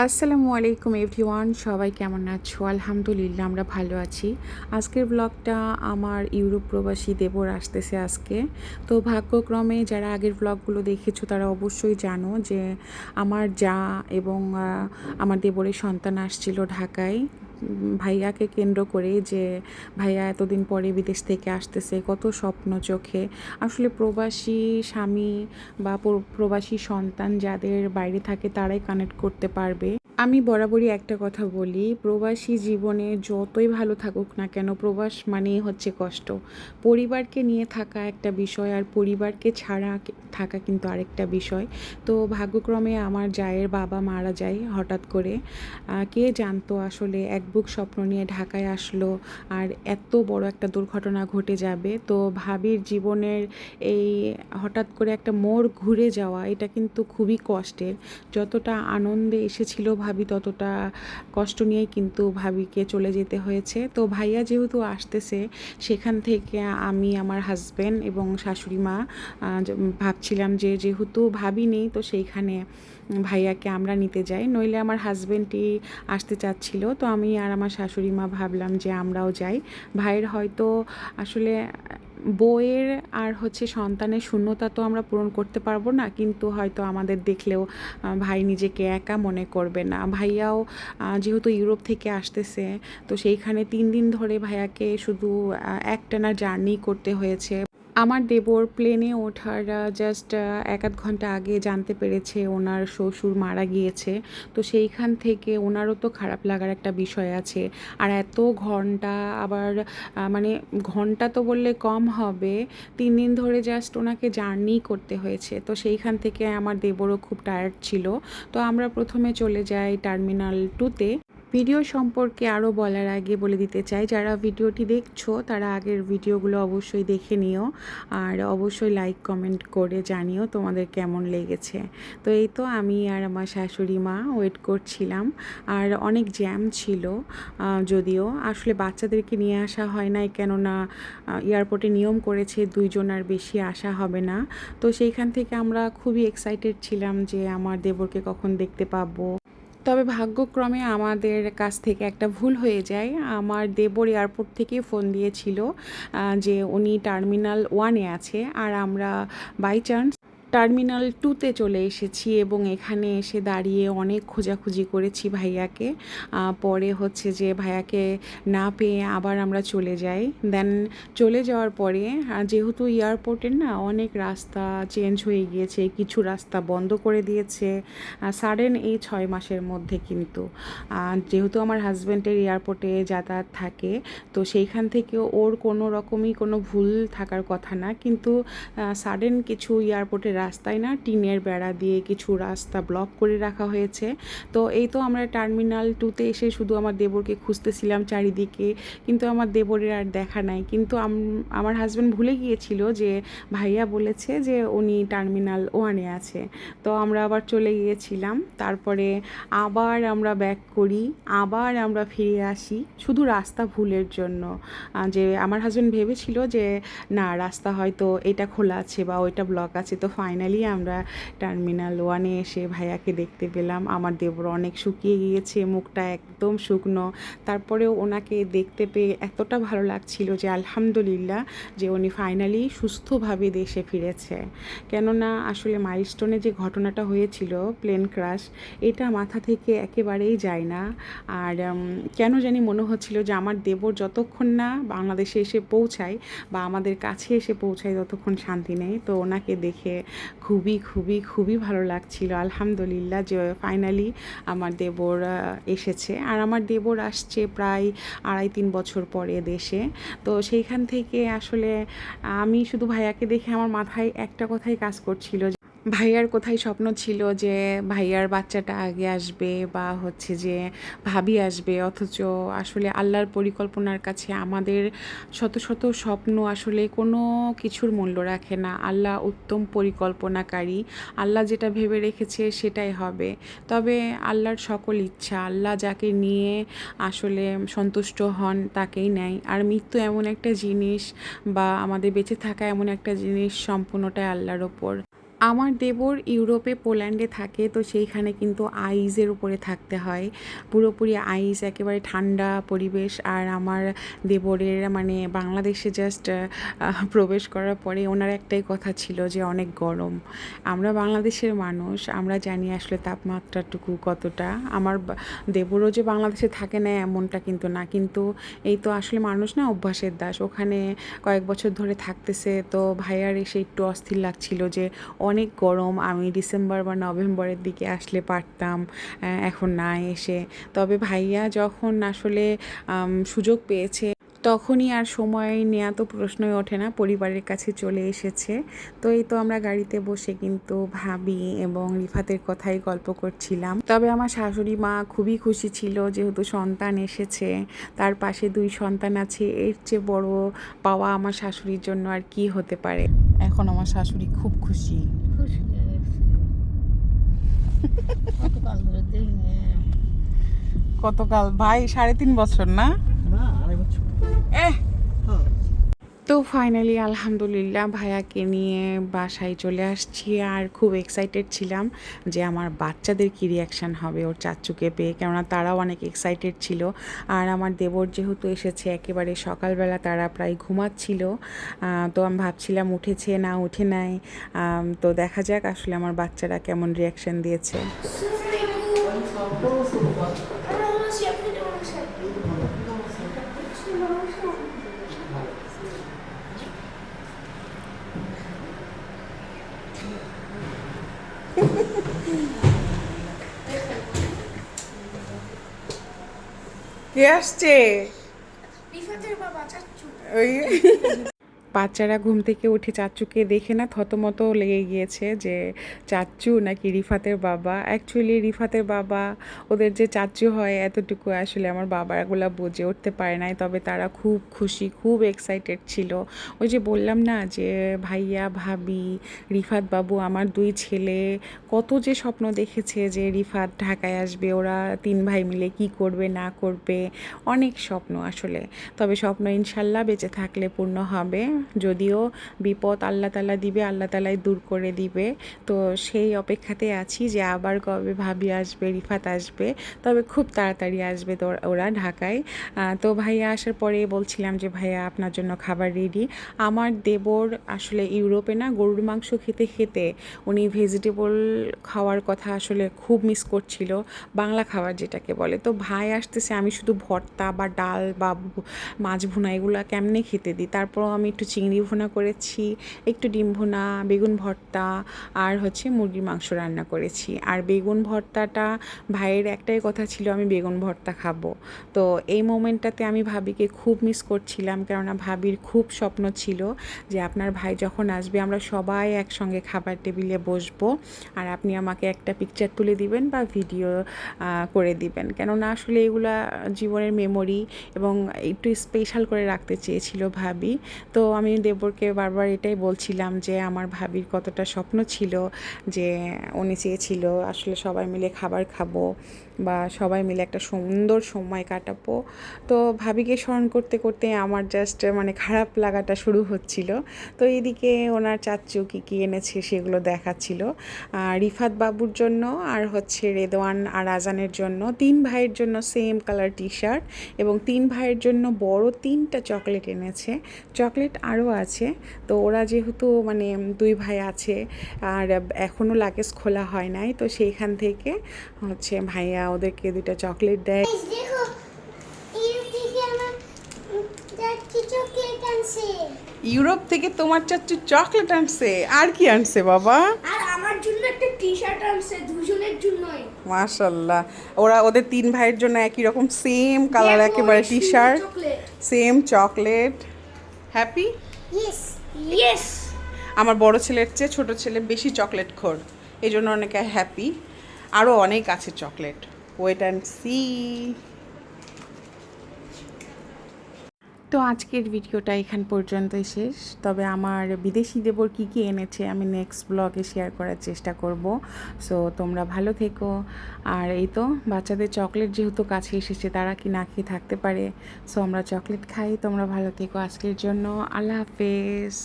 আসসালামু আলাইকুম এভরিওয়ান, সবাই কেমন আছো? আলহামদুলিল্লাহ, আমরা ভালো আছি। আজকের ব্লগটা আমার ইউরোপ প্রবাসী দেবর আসতেছে আজকে। তো ভাগ্যক্রমে যারা আগের ব্লগগুলো দেখেছ, তারা অবশ্যই জানো যে আমার যা এবং আমার দেবরের সন্তান আসছিল ঢাকায়। ভাইয়াকে কেন্দ্র করে যে, ভাইয়া, এতদিন পরে বিদেশ থেকে আসতেছে, কত স্বপ্ন চোখে। আসলে প্রবাসী স্বামী বা প্রবাসী সন্তান যাদের বাইরে থাকে, তারাই কানেক্ট করতে পারবে। আমি বরাবরই একটা কথা বলি, প্রবাসী জীবনে যতই ভালো থাকুক না কেন, প্রবাস মানেই হচ্ছে কষ্ট। পরিবারকে নিয়ে থাকা একটা বিষয় আর পরিবারকে ছাড়া থাকা কিন্তু আরেকটা বিষয়। তো ভাগ্যক্রমে আমার জায়ের বাবা মারা যায় হঠাৎ করে। কে জানতো আসলে এক বুক স্বপ্ন নিয়ে ঢাকায় আসলো আর এত বড় একটা দুর্ঘটনা ঘটে যাবে। তো ভাবির জীবনের এই হঠাৎ করে একটা মোড় ঘুরে যাওয়া, এটা কিন্তু খুবই কষ্টের। যতটা আনন্দে এসেছিল ভাবি ততটা কষ্ট নিয়েই কিন্তু ভাবিকে চলে যেতে হয়েছে। তো ভাইয়া যেহেতু আসতেছে, সেখান থেকে আমি আমার হাজব্যান্ড এবং শাশুড়ি মা ভাবছিলাম যে, যেহেতু ভাবি নেই, তো সেইখানে ভাইয়াকে আমরা নিতে যাই। নইলে আমার হাজব্যান্ডটি আসতে চাচ্ছিল, তো আমি আর আমার শাশুড়ি মা ভাবলাম যে আমরাও যাই। ভাইয়ের হয়তো আসলে বইয়ের আর হচ্ছে সন্তানের শূন্যতা তো আমরা পূরণ করতে পারব না, কিন্তু হয়তো আমাদের দেখলেও ভাই নিজেকে একা মনে করবে না। ভাইয়াও যেহেতু ইউরোপ থেকে আসতেছে, তো সেইখানে তিন দিন ধরে ভাইয়াকে শুধু একটানা জার্নি করতে হয়েছে। আমার দেবর প্লেনে ওঠার জাস্ট এক আধ ঘণ্টা আগে জানতে পেরেছে ওনার শ্বশুর মারা গিয়েছে। তো সেইখান থেকে ওনারও তো খারাপ লাগার একটা বিষয় আছে। আর এত ঘণ্টা আবার মানে ঘণ্টা তো বললে কম হবে। তিন দিন ধরে জাস্ট ওনাকে জার্নি করতে হয়েছে। তো সেইখান থেকে আমার দেবরও খুব টায়ার্ড ছিল। তো আমরা প্রথমে চলে যাই টার্মিনাল টুতে ভিডিও সম্পর্কে আরও বলার আগে বলে দিতে চাই, যারা ভিডিওটি দেখছ, তারা আগের ভিডিওগুলো অবশ্যই দেখে নিও আর অবশ্যই লাইক কমেন্ট করে জানিও তোমাদের কেমন লেগেছে। তো এই তো আমি আর আমার শাশুড়ি মা ওয়েট করছিলাম আর অনেক জ্যাম ছিল যদিও আসলে বাচ্চাদেরকে নিয়ে আসা হয় নাই কেননা এয়ারপোর্টে নিয়ম করেছে দুইজন আর বেশি আসা হবে না। তো সেইখান থেকে আমরা খুবই এক্সাইটেড ছিলাম যে আমার দেবরকে কখন দেখতে পাবো। তবে ভাগ্যক্রমে আমাদের কাছ থেকে একটা ভুল হয়ে যায়। আমার দেবর এয়ারপোর্ট থেকে ফোন দিয়েছিল যে উনি টার্মিনাল ওয়ানে আছে, আর আমরা বাই চান্স টার্মিনাল টুতে চলে এসেছি এবং এখানে এসে দাঁড়িয়ে অনেক খোঁজাখুঁজি করেছি ভাইয়াকে। পরে হচ্ছে যে ভাইয়াকে না পেয়ে আবার আমরা চলে যাই। দেন চলে যাওয়ার পরে যেহেতু এয়ারপোর্টের না অনেক রাস্তা চেঞ্জ হয়ে গিয়েছে, কিছু রাস্তা বন্ধ করে দিয়েছে সাডেন এই ছয় মাসের মধ্যে কিন্তু। যেহেতু আমার হাজব্যান্ডের এয়ারপোর্টে যাতায়াত থাকে, তো সেইখান থেকে ওর কোনো রকমই কোনো ভুল থাকার কথা না। কিন্তু সাডেন কিছু এয়ারপোর্টের রাস্তায় না টিনের বেড়া দিয়ে কিছু রাস্তা ব্লক করে রাখা হয়েছে। তো এই তো আমরা টার্মিনাল টুতে এসে শুধু আমার দেবরকে খুঁজতেছিলাম চারিদিকে, কিন্তু আমার দেবরের আর দেখা নাই। কিন্তু আমার হাজব্যান্ড ভুলে গিয়েছিল যে ভাইয়া বলেছে যে উনি টার্মিনাল ওয়ানে আছে। তো আমরা আবার চলে গিয়েছিলাম। তারপরে আবার আমরা ব্যাক করি, আবার আমরা ফিরে আসি শুধু রাস্তা ভুলের জন্য। যে আমার হাজব্যান্ড ভেবেছিল যে না, রাস্তা হয়তো এটা খোলা আছে বা ওইটা ব্লক আছে, তো ফাইনালি আমরা টার্মিনাল ওয়ানে এসে ভাইয়াকে দেখতে পেলাম। আমার দেবর অনেক শুকিয়ে গিয়েছে, মুখটা একদম শুকনো। তারপরেও ওনাকে দেখতে পেয়ে এতটা ভালো লাগছিল যে, আলহামদুলিল্লাহ যে উনি ফাইনালি সুস্থভাবে দেশে ফিরেছে। কেননা আসলে মাইলস্টোনে যে ঘটনাটা হয়েছিল প্লেন ক্রাশ এটা মাথা থেকে একেবারেই যায় না। আর কেন জানি মনে হচ্ছিল যে, আমার দেবর যতক্ষণ না বাংলাদেশে এসে পৌঁছায় বা আমাদের কাছে এসে পৌঁছায়, ততক্ষণ শান্তি নেই। তো ওনাকে দেখে খুবই খুবই খুবই ভালো লাগছিল। আলহামদুলিল্লাহ যে ফাইনালি আমার দেবর এসেছে। আর আমার দেবর আসছে প্রায় আড়াই তিন বছর পরে দেশে। তো সেইখান থেকে আসলে আমি শুধু ভাইয়াকে দেখে আমার মাথায় একটা কথাই কাজ করছিল ভাইয়ার কোথায় স্বপ্ন ছিল যে ভাইয়ার বাচ্চাটা আগে আসবে বা হচ্ছে যে ভাবি আসবে, অথচ আসলে আল্লাহর পরিকল্পনার কাছে আমাদের শত শত স্বপ্ন আসলে কোনো কিছুর মূল্য রাখে না। আল্লাহ উত্তম পরিকল্পনাকারী। আল্লাহ যেটা ভেবে রেখেছে সেটাই হবে। তবে আল্লাহর সকল ইচ্ছা, আল্লাহ যাকে নিয়ে আসলে সন্তুষ্ট হন তাকেই নেয়। আর মৃত্যু এমন একটা জিনিস বা আমাদের বেঁচে থাকা এমন একটা জিনিস সম্পূর্ণটাই আল্লাহর ওপর। আমার দেবর ইউরোপে পোল্যান্ডে থাকে, তো সেইখানে কিন্তু আইসের উপরে থাকতে হয়। পুরোপুরি আইস, একেবারে ঠান্ডা পরিবেশ, আর আমার দেবরের মানে বাংলাদেশে জাস্ট প্রবেশ করার পরে ওনার একটাই কথা ছিল যে অনেক গরম। আমরা বাংলাদেশের মানুষ, আমরা জানি আসলে তাপমাত্রাটুকু কতটা। আমার দেবরও যে বাংলাদেশে থাকে না এমনটা কিন্তু না, কিন্তু এই তো আসলে মানুষ না অভ্যাসের দাস। ওখানে কয়েক বছর ধরে থাকতেছে, তো ভাইয়ার এসে একটু অস্থির লাগছিল যে অনেক গরম, আমি ডিসেম্বর বা নভেম্বরের দিকে আসলে পারতাম এখন না এসে। তবে ভাইয়া যখন আসলে সুযোগ পেয়েছে, তখনই আর সময় নেওয়া তো প্রশ্নই ওঠে না, পরিবারের কাছে চলে এসেছে। তো এই তো আমরা গাড়িতে বসে কিন্তু ভাবি এবং রিফাতের কথাই গল্প করছিলাম। তবে আমার শাশুড়ি মা খুবই খুশি ছিল যেহেতু সন্তান এসেছে, তার পাশে দুই সন্তান আছে, এর চেয়ে বড় পাওয়া আমার শাশুড়ির জন্য আর কি হতে পারে? এখন আমার শাশুড়ি খুব খুশি। খুশি হয়ে কতকাল? ধরে দেখি কতকাল ভাই সাড়ে তিন বছর না? না আড়াই বছর। এহ! তো ফাইনালি আলহামদুলিল্লাহ, ভাইয়াকে নিয়ে বাসায় চলে আসছি আর খুব এক্সাইটেড ছিলাম যে আমার বাচ্চাদের কী রিয়াকশান হবে ওর চাচ্চুকে পেয়ে। কেননা তারাও অনেক এক্সাইটেড ছিল। আর আমার দেবর যেহেতু এসেছে, একেবারে সকালবেলা তারা প্রায় ঘুমাচ্ছিল। তো আমি ভাবছিলাম উঠেছে না উঠে নাই। তো দেখা যাক আসলে আমার বাচ্চারা কেমন রিয়াকশান দিয়েছে। কে আসছে? ওই বাচ্চারা ঘুম থেকে উঠে চাচ্চুকে দেখে না, থতমত লেগে গিয়েছে যে চাচ্চু নাকি রিফাতের বাবা। অ্যাকচুয়ালি রিফাতের বাবা, ওদের যে চাচ্চু হয়, এতটুকু আসলে আমার বাবাগুলা বুঝে উঠতে পারে নাই। তবে তারা খুব খুশি, খুব এক্সাইটেড ছিল। ওই যে বললাম না যে, ভাইয়া, ভাবি, রিফাত বাবু, আমার দুই ছেলে, কত যে স্বপ্ন দেখেছে যে রিফাত ঢাকায় আসবে, ওরা তিন ভাই মিলে কি করবে, না করবে, অনেক স্বপ্ন আসলে। তবে স্বপ্ন ইনশাল্লাহ বেঁচে থাকলে পূর্ণ হবে। যদিও বিপদ আল্লাহ তালা দিবে, আল্লাহ তালাই দূর করে দিবে। তো সেই অপেক্ষাতে আছি যে আবার কবে ভাবি আসবে, রিফাত আসবে। তবে খুব তাড়াতাড়ি আসবে তো ওরা- ঢাকায়। তো ভাইয়া আসার পরে বলছিলাম যে, ভাইয়া, আপনার জন্য খাবার রেডি আমার দেবর আসলে ইউরোপে না, গরুর মাংস খেতে খেতে উনি ভেজিটেবল খাওয়ার কথা আসলে খুব মিস করছিল, বাংলা খাবার যেটাকে বলে। তো ভাই আসতেছে, আমি শুধু ভর্তা বা ডাল বা মাছ ভুনা এগুলো কেমনে খেতে দিই? তারপরও আমি একটু চিংড়ি ভুনা করেছি, একটু ডিম ভুনা, বেগুন ভর্তা আর হচ্ছে মুরগির মাংস রান্না করেছি। আর বেগুন ভর্তাটা ভাইয়ের একটাই কথা ছিল, আমি বেগুন ভর্তা খাব। তো এই মোমেন্টটাতে আমি ভাবিকে খুব মিস করছিলাম, কেননা ভাবির খুব স্বপ্ন ছিল যে আপনার ভাই যখন আসবে, আমরা সবাই একসঙ্গে খাবার টেবিলে বসবো আর আপনি আমাকে একটা পিকচার তুলে দিবেন বা ভিডিও করে দিবেন। কেননা আসলে এগুলা জীবনের মেমোরি এবং একটু স্পেশাল করে রাখতে চেয়েছিল ভাবি। তো আমি দেবরকে বারবার এটাই বলছিলাম যে আমার ভাবির কতটা স্বপ্ন ছিল, যে উনি চেয়েছিল আসলে সবাই মিলে খাবার খাব। বা সবাই মিলে একটা সুন্দর সময় কাটাবো। তো ভাবিকে স্মরণ করতে করতে আমার জাস্ট মানে খারাপ লাগাটা শুরু হচ্ছিল। তো এইদিকে ওনার চাচ্চু কী কী এনেছে সেগুলো দেখাচ্ছিল। আর রিফাত বাবুর জন্য আর হচ্ছে রেদওয়ান আর আজানের জন্য তিন ভাইয়ের জন্য সেম কালার টি শার্ট এবং তিন ভাইয়ের জন্য বড় তিনটা চকলেট এনেছে। চকলেট আরও আছে। তো ওরা যেহেতু মানে দুই ভাই আছে, আর এখনও লাগেজ খোলা হয় নাই, তো সেইখান থেকে হচ্ছে ভাইয়া ওদেরকে দুইটা চকলেট দেয়। ইউরোপ থেকে তোমার চাচ্চু চকলেট আনছে। আর কি আনছে বাবা? আর আমার জন্য একটা টি শার্ট আনছে দুজনের জন্যই। মাশাল্লাহ ওরা ওদের তিন ভাইয়ের জন্য একই রকম সেম কালার একেবারে T shirt same chocolate happy yes yes আমার বড় ছেলের চেয়ে ছোট ছেলে বেশি চকলেট খোর। এই জন্য অনেকে হ্যাপি আরও অনেক আছে চকলেট ওয়েট অ্যান্ড সি তো আজকের ভিডিওটা এখান পর্যন্তই শেষ। তবে আমার বিদেশি দেবর কী কী এনেছে আমি নেক্সট ব্লগে শেয়ার করার চেষ্টা করব। সো তোমরা ভালো থেকো। আর এই তো, বাচ্চাদের চকলেট যেহেতু কাছে এসেছে, তারা কি না খেয়ে থাকতে পারে? সো আমরা চকলেট খাই। তোমরা ভালো থেকো আজকের জন্য। আল্লাহ হাফেজ।